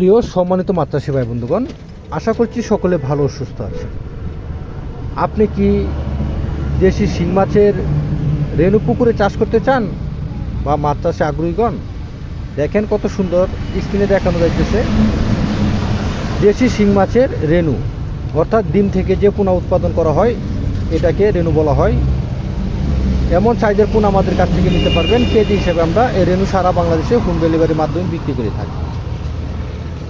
প্রিয় সম্মানিত মাত্রা সেবায় বন্ধুগণ, আশা করছি সকলে ভালো সুস্থ আছে আপনি কি দেশি শিং মাছের রেণু পুকুরে চাষ করতে চান বা মাছ চাষে আগ্রহীগণ? দেখেন কত সুন্দর স্ক্রিনে দেখানো যাইতেছে। দেশি শিং মাছের রেণু, অর্থাৎ ডিম থেকে যে পোনা উৎপাদন করা হয়, এটাকে রেণু বলা হয়। এমন সাইজের পোনা আমাদের কাছ থেকে নিতে পারবেন। কেজি হিসেবে আমরা এই রেণু সারা বাংলাদেশে হোম ডেলিভারির মাধ্যমে বিক্রি করে থাকি।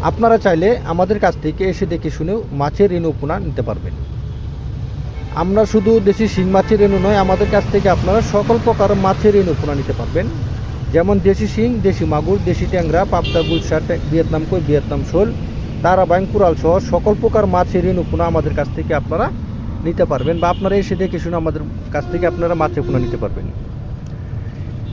আপনারা চাইলে আমাদের কাছ থেকে এসে দেখে শুনেও মাছের রেণু পোনা নিতে পারবেন। আমরা শুধু দেশি শিং মাছের রেণু নয়, আমাদের কাছ থেকে আপনারা সকল প্রকার মাছের রেণু পোনা নিতে পারবেন। যেমন দেশি শিং, দেশি মাগুর, দেশি ট্যাংরা, পাবদা গুলশা ভিয়েতনাম কই, ভিয়েতনাম শোল তারা বাইং কুড়াল সহ সকল প্রকার মাছের রেণু পোনা আমাদের কাছ থেকে আপনারা নিতে পারবেন বা আপনারা এসে দেখে শুনে আমাদের কাছ থেকে আপনারা মাছের পোনা নিতে পারবেন।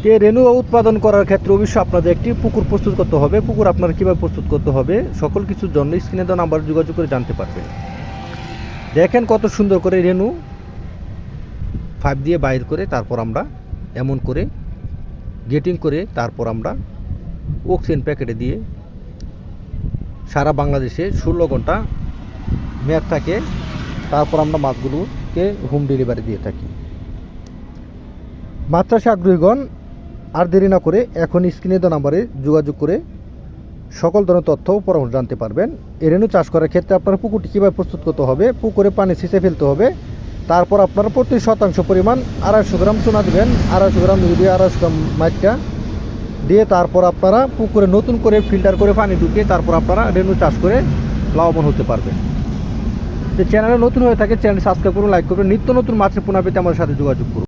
তে রেণু উৎপাদন করার ক্ষেত্রে অবশ্যই আপনাদের একটি পুকুর প্রস্তুত করতে হবে। পুকুর আপনারা কীভাবে প্রস্তুত করতে হবে, সকল কিছুর জন্য স্ক্রিনে দেওয়া নাম্বার যোগাযোগ করে জানতে পারবেন। দেখেন কত সুন্দর করে রেণু ফাইভ দিয়ে বাইর করে তারপর আমরা এমন করে গেটিং করে তারপর আমরা অক্সিজেন প্যাকেটে দিয়ে সারা বাংলাদেশে ষোলো ঘণ্টা মেয়াদ থাকে। তারপর আমরা মাছগুলোকে হোম ডেলিভারি দিয়ে থাকি। মাছ চাষে আগ্রহীগণ আর দেরি না করে এখন স্ক্রিনে দেওয়া নাম্বারে যোগাযোগ করে সকল ধরনের তথ্য ও পরামর্শ জানতে পারবেন। এ রেণু চাষ করার ক্ষেত্রে আপনার পুকুরটি কীভাবে প্রস্তুত করতে হবে, পুকুরে পানি ছিঁচে ফেলতে হবে, তারপর আপনারা প্রতি শতাংশ পরিমাণ আড়াইশো গ্রাম চুনা দেবেন, আড়াইশো গ্রাম ইউরিয়া আড়াইশো গ্রাম মাইকা দিয়ে তারপর আপনারা পুকুরে নতুন করে ফিল্টার করে পানি ঢুকিয়ে তারপর আপনারা রেণু চাষ করে লাভবান হতে পারবেন। যে চ্যানেলে নতুন হয়ে থাকে চ্যানেল সাবস্ক্রাইব করুন, লাইক করুন, নিত্য নতুন মাছের পোনা পেতে আমাদের সাথে যোগাযোগ করুন।